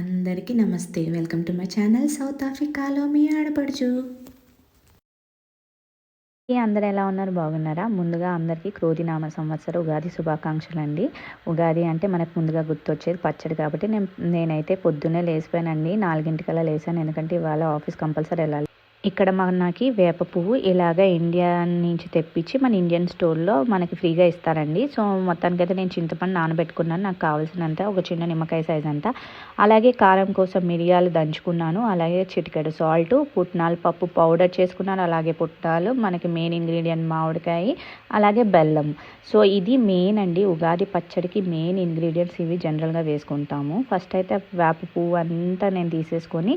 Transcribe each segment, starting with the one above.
అందరికీ నమస్తే. Welcome to my channel. South ఆఫ్రికాలో మీ ఆడపడుచు. అందరు ఎలా ఉన్నారు? బాగున్నారా? ముందుగా అందరికీ క్రోధినామ సంవత్సర ఉగాది శుభాకాంక్షలు అండి ఉగాది అంటే మనకు ముందుగా గుర్తొచ్చేది పచ్చడి కాబట్టి నేను నేనైతే పొద్దున్నే లేచిపోయానండి. నాలుగింటికల్లా లేసాను ఎందుకంటే ఇవాళ ఆఫీస్ కంపల్సరీ వెళ్ళాలి. ఇక్కడ మనకి వేప పువ్వు ఇలాగ ఇండియా నుంచి తెప్పించి మన ఇండియన్ స్టోర్లో మనకి ఫ్రీగా ఇస్తారండి. సో మొత్తానికైతే నేను చింతపండు నానబెట్టుకున్నాను. నాకు కావాల్సినంత ఒక చిన్న నిమ్మకాయ సైజ్ అంతా. అలాగే కారం కోసం మిరియాలు దంచుకున్నాను. అలాగే చిటికెడు సాల్ట్ పుట్నాలు పప్పు పౌడర్ చేసుకున్నాను. అలాగే పుట్నాలు మనకి మెయిన్ ఇంగ్రీడియంట్ మామిడికాయ అలాగే బెల్లం. సో ఇది మెయిన్ అండి. ఉగాది పచ్చడికి మెయిన్ ఇంగ్రీడియంట్స్ ఇవి జనరల్గా వేసుకుంటాము. ఫస్ట్ అయితే వేప పువ్వు అంతా నేను తీసేసుకొని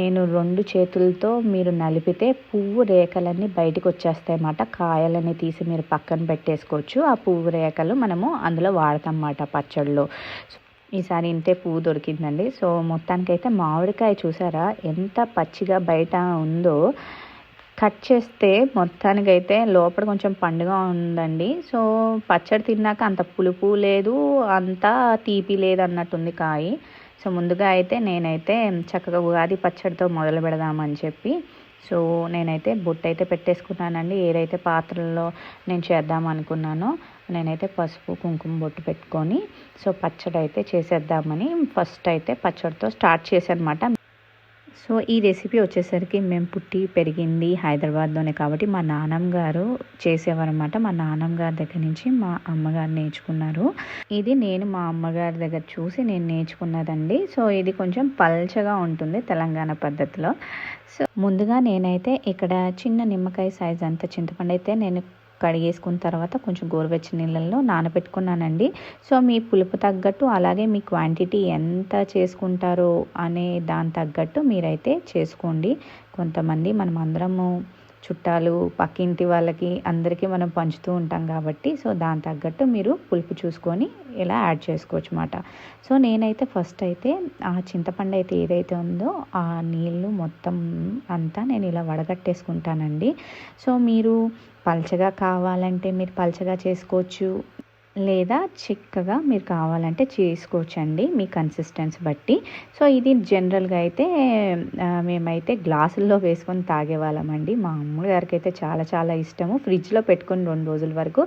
నేను రెండు చేతులతో మీరు నలిపితే పువ్వు రేఖలన్నీ బయటకు వచ్చేస్తాయి అన్నమాట కాయలని తీసి మీరు పక్కన పెట్టేసుకోవచ్చు. ఆ పువ్వు రేఖలు మనము అందులో వాడతాం అన్నమాట పచ్చడిలో ఈసారి ఇంతే పువ్వు దొరికిందండి. సో మొత్తానికైతే మామిడికాయ చూసారా? ఎంత పచ్చిగా బయట ఉందో. కట్ చేస్తే మొత్తానికైతే లోపల కొంచెం పండుగ ఉందండి. సో పచ్చడి తిన్నాక అంత పులుపు లేదు అంత తీపి లేదు అన్నట్టుంది కాయ. సో ముందుగా అయితే నేనైతే చక్కగా ఉగాది పచ్చడితో మొదలు పెడదామని చెప్పి సో నేనైతే బొట్టు అయితే పెట్టేసుకున్నానండి. ఏదైతే పాత్రల్లో నేను చేద్దాం అనుకున్నానో నేనైతే పసుపు కుంకుమ బొట్టు పెట్టుకొని సో పచ్చడి అయితే చేసేద్దామని ఫస్ట్ అయితే పచ్చడితో స్టార్ట్ చేశానమాట. సో ఈ రెసిపీ వచ్చేసరికి మేము పుట్టి పెరిగింది హైదరాబాద్లోనే కాబట్టి మా నాన్నమ్మ గారు చేసేవారనమాట మా నాన్నమ్మ గారి దగ్గర నుంచి మా అమ్మగారు నేర్చుకున్నారు. ఇది నేను మా అమ్మగారి దగ్గర చూసి నేను నేర్చుకున్నదండి. సో ఇది కొంచెం పల్చగా ఉంటుంది తెలంగాణ పద్ధతిలో. సో ముందుగా నేనైతే ఇక్కడ చిన్న నిమ్మకాయ సైజ్ అంత చింతపండు అయితే నేను కడిగేసుకున్న తర్వాత కొంచెం గోరువెచ్చని నీళ్ళల్లో నానబెట్టుకున్నానండి. సో మీ పులుపు తగ్గట్టు అలాగే మీ క్వాంటిటీ ఎంత చేసుకుంటారో అనే దాని తగ్గట్టు మీరైతే చేసుకోండి. కొంతమంది మనం అందరము చుట్టాలు పక్కింటి వాళ్ళకి అందరికీ మనం పంచుతూ ఉంటాం కాబట్టి సో దాని తగ్గట్టు మీరు పులుపు చూసుకొని ఇలా యాడ్ చేసుకోవచ్చు అన్నమాట సో నేనైతే ఫస్ట్ అయితే ఆ చింతపండు అయితే ఏదైతే ఉందో ఆ నీళ్ళు మొత్తం అంతా నేను ఇలా వడగట్టేసుకుంటానండి. సో మీరు పల్చగా కావాలంటే మీరు పల్చగా చేసుకోవచ్చు. లేదా చిక్కగా మీరు కావాలంటే చేసుకోవచ్చండి మీ కన్సిస్టెన్సీ బట్టి. సో ఇది జనరల్గా అయితే మేమైతే గ్లాసుల్లో వేసుకొని తాగేవాళ్ళమండి. మా అమ్మగారికి అయితే చాలా చాలా ఇష్టము. ఫ్రిడ్జ్లో పెట్టుకొని రెండు రోజుల వరకు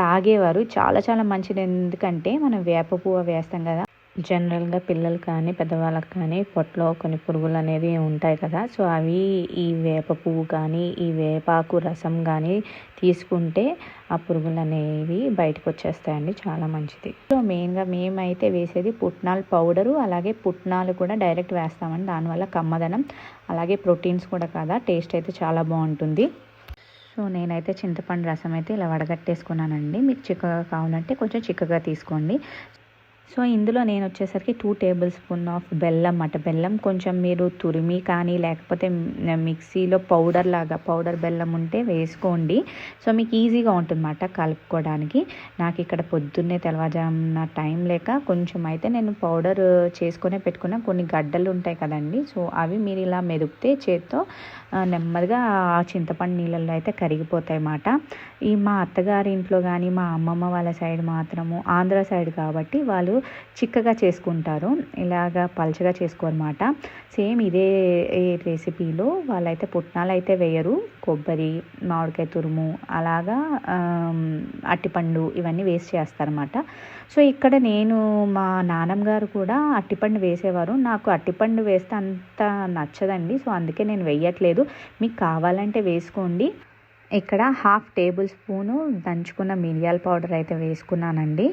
తాగేవారు. చాలా చాలా మంచిది. ఎందుకంటే మనం వేప పువ్వు వేస్తాం కదా జనరల్గా పిల్లలు కానీ పెద్దవాళ్ళకి కానీ పొట్టలో కొన్ని పురుగులు అనేవి ఉంటాయి కదా. సో అవి ఈ వేప పువ్వు కానీ ఈ వేపాకు రసం కానీ తీసుకుంటే ఆ పురుగులు అనేవి బయటకు వచ్చేస్తాయండి. చాలా మంచిది. సో మెయిన్గా మేమైతే వేసేది పుట్నాల పౌడరు అలాగే పుట్నాలు కూడా డైరెక్ట్ వేస్తామండి. దానివల్ల కమ్మదనం అలాగే ప్రోటీన్స్ కూడా కదా. టేస్ట్ అయితే చాలా బాగుంటుంది. సో నేనైతే చింతపండు రసం అయితే ఇలా వడగట్టేసుకున్నానండి. మీకు చిక్కగా కావాలంటే కొంచెం చిక్కగా తీసుకోండి. సో ఇందులో నేను వచ్చేసరికి టూ టేబుల్ స్పూన్ ఆఫ్ బెల్లం అన్నమాట బెల్లం కొంచెం మీరు తురిమి కానీ లేకపోతే మిక్సీలో పౌడర్ లాగా పౌడర్ బెల్లం ఉంటే వేసుకోండి. సో మీకు ఈజీగా ఉంటుందన్నమాట కలుపుకోవడానికి. నాకు ఇక్కడ పొద్దున్నే తెల్లవారుజామున టైం లేక కొంచెం అయితే నేను పౌడర్ చేసుకునే పెట్టుకున్న కొన్ని గడ్డలు ఉంటాయి కదండి. సో అవి మీరు ఇలా మెదిపితే చేత్తో నెమ్మదిగా ఆ చింతపండు నీళ్ళల్లో అయితే కరిగిపోతాయి అన్నమాట. ఈ మా అత్తగారి ఇంట్లో కానీ మా అమ్మమ్మ వాళ్ళ సైడ్ మాత్రము ఆంధ్ర సైడ్ కాబట్టి వాళ్ళు చిక్కగా చేసుకుంటారు. ఇలాగా పల్చగా చేసుకోరమాట సేమ్ ఇదే రెసిపీలో వాళ్ళైతే పుట్నాలు అయితే వేయరు. కొబ్బరి మామిడికాయ తురుము అలాగా అట్టిపండు ఇవన్నీ వేస్ట్ చేస్తారన్నమాట సో ఇక్కడ నేను మా నానమ్మ గారు కూడా అట్టిపండు వేసేవారు. నాకు అట్టిపండు వేస్తే అంత నచ్చదండి. సో అందుకే నేను వేయట్లేదు. మీకు కావాలంటే వేసుకోండి. ఇక్కడ హాఫ్ టేబుల్ స్పూను దంచుకున్న మిరియాల పౌడర్ అయితే వేసుకున్నానండి.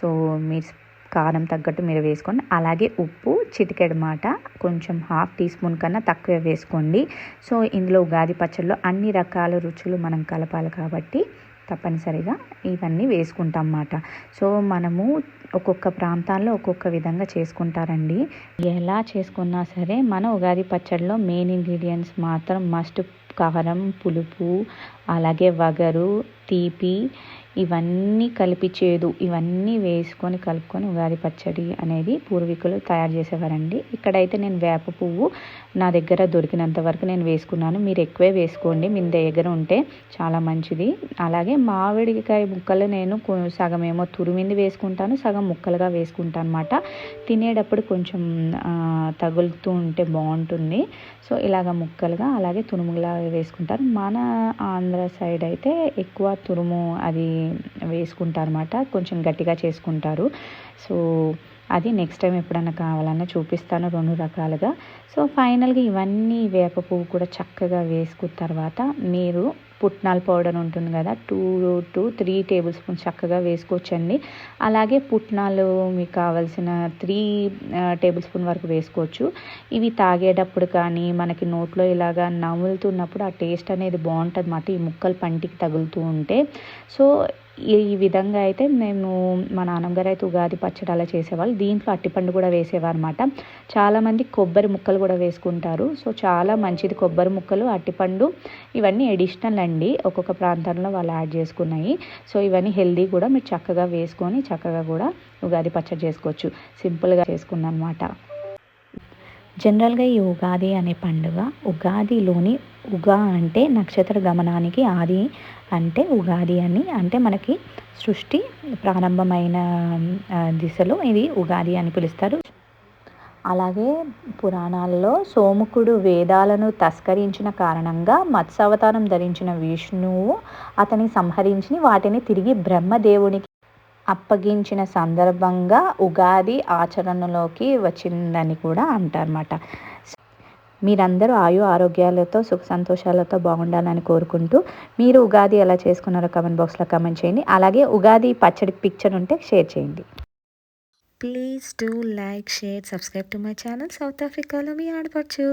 సో మీరు కారం తగ్గట్టు మీరు వేసుకోండి. అలాగే ఉప్పు చిటికెడు మాట కొంచెం హాఫ్ టీ స్పూన్ కన్నా తక్కువ వేసుకోండి. సో ఇందులో ఉగాది పచ్చడిలో అన్ని రకాల రుచులు మనం కలపాలి కాబట్టి తప్పనిసరిగా ఇవన్నీ వేసుకుంటాం అన్నమాట సో మనము ఒక్కొక్క ప్రాంతాల్లో ఒక్కొక్క విధంగా చేసుకుంటారండి. ఎలా చేసుకున్నా సరే మన ఉగాది పచ్చడిలో మెయిన్ ఇంగ్రీడియంట్స్ మాత్రం మస్ట్ కారం పులుపు అలాగే వగరు తీపి ఇవన్నీ కలిపి చేదు ఇవన్నీ వేసుకొని కలుపుకొని ఉగాది పచ్చడి అనేది పూర్వీకులు తయారు చేసేవారండి. ఇక్కడైతే నేను వేప పువ్వు నా దగ్గర దొరికినంత వరకు నేను వేసుకున్నాను. మీరు ఎక్కువే వేసుకోండి. మీ దగ్గర ఉంటే చాలా మంచిది. అలాగే మామిడికాయ ముక్కలు నేను సగం ఏమో తురిమింది వేసుకుంటాను సగం ముక్కలుగా వేసుకుంటాను అనమాట తినేటప్పుడు కొంచెం తగులుతూ ఉంటే బాగుంటుంది. సో ఇలాగ ముక్కలుగా అలాగే తురుములా వేసుకుంటారు. మన ఆంధ్ర సైడ్ అయితే ఎక్కువ తురుము అది వేసుకుంటారు అనమాట కొంచెం గట్టిగా చేసుకుంటారు. సో అది నెక్స్ట్ టైం ఎప్పుడన్నా కావాలన్నా చూపిస్తాను రెండు రకాలుగా. సో ఫైనల్గా ఇవన్నీ వేప పువ్వు కూడా చక్కగా వేసుకున్న తర్వాత మీరు పుట్నాల పౌడర్ ఉంటుంది కదా two to three tablespoons చక్కగా వేసుకోవచ్చండి. అలాగే పుట్నాలు మీకు కావాల్సిన త్రీ టేబుల్ స్పూన్ వరకు వేసుకోవచ్చు. ఇవి తాగేటప్పుడు కానీ మనకి నోట్లో ఇలాగా నములుతున్నప్పుడు ఆ టేస్ట్ అనేది బాగుంటుంది అన్నమాట ఈ ముక్కలు పంటికి తగులుతూ ఉంటే. సో ఈ విధంగా అయితే మేము మా నాన్నగారు అయితే ఉగాది పచ్చడి అలా చేసేవాళ్ళు. దీంట్లో అట్టిపండు కూడా వేసేవారు అనమాట చాలామంది కొబ్బరి ముక్కలు కూడా వేసుకుంటారు. సో చాలా మంచిది కొబ్బరి ముక్కలు అట్టిపండు ఇవన్నీ ఎడిషనల్ అండి. ఒక్కొక్క ప్రాంతంలో వాళ్ళు యాడ్ చేసుకున్నాయి. సో ఇవన్నీ హెల్దీ కూడా మీరు చక్కగా వేసుకొని చక్కగా కూడా ఉగాది పచ్చడి చేసుకోవచ్చు. సింపుల్గా చేసుకున్నాను అనమాట జనరల్గా ఈ ఉగాది అనే పండుగ ఉగాదిలోని ఉగా అంటే నక్షత్ర గమనానికి ఆది అంటే ఉగాది అని అంటే మనకి సృష్టి ప్రారంభమైన దిశలో ఇది ఉగాది అని పిలుస్తారు. అలాగే పురాణాల్లో సోముకుడు వేదాలను తస్కరించిన కారణంగా మత్స్యావతారం ధరించిన విష్ణువు అతని సంహరించి వాటిని తిరిగి బ్రహ్మదేవునికి అప్పగించిన సందర్భంగా ఉగాది ఆచరణలోకి వచ్చిందని కూడా అంటారన్నమాట. మీరందరూ ఆయు ఆరోగ్యాలతో సుఖ సంతోషాలతో బాగుండాలని కోరుకుంటూ మీరు ఉగాది ఎలా చేసుకున్నారో కమెంట్ బాక్స్లో కమెంట్ చేయండి. అలాగే ఉగాది పచ్చడి పిక్చర్ ఉంటే షేర్ చేయండి. Please do like share subscribe to my channel South ఆఫ్రికాలో మీ ఆడపచ్చు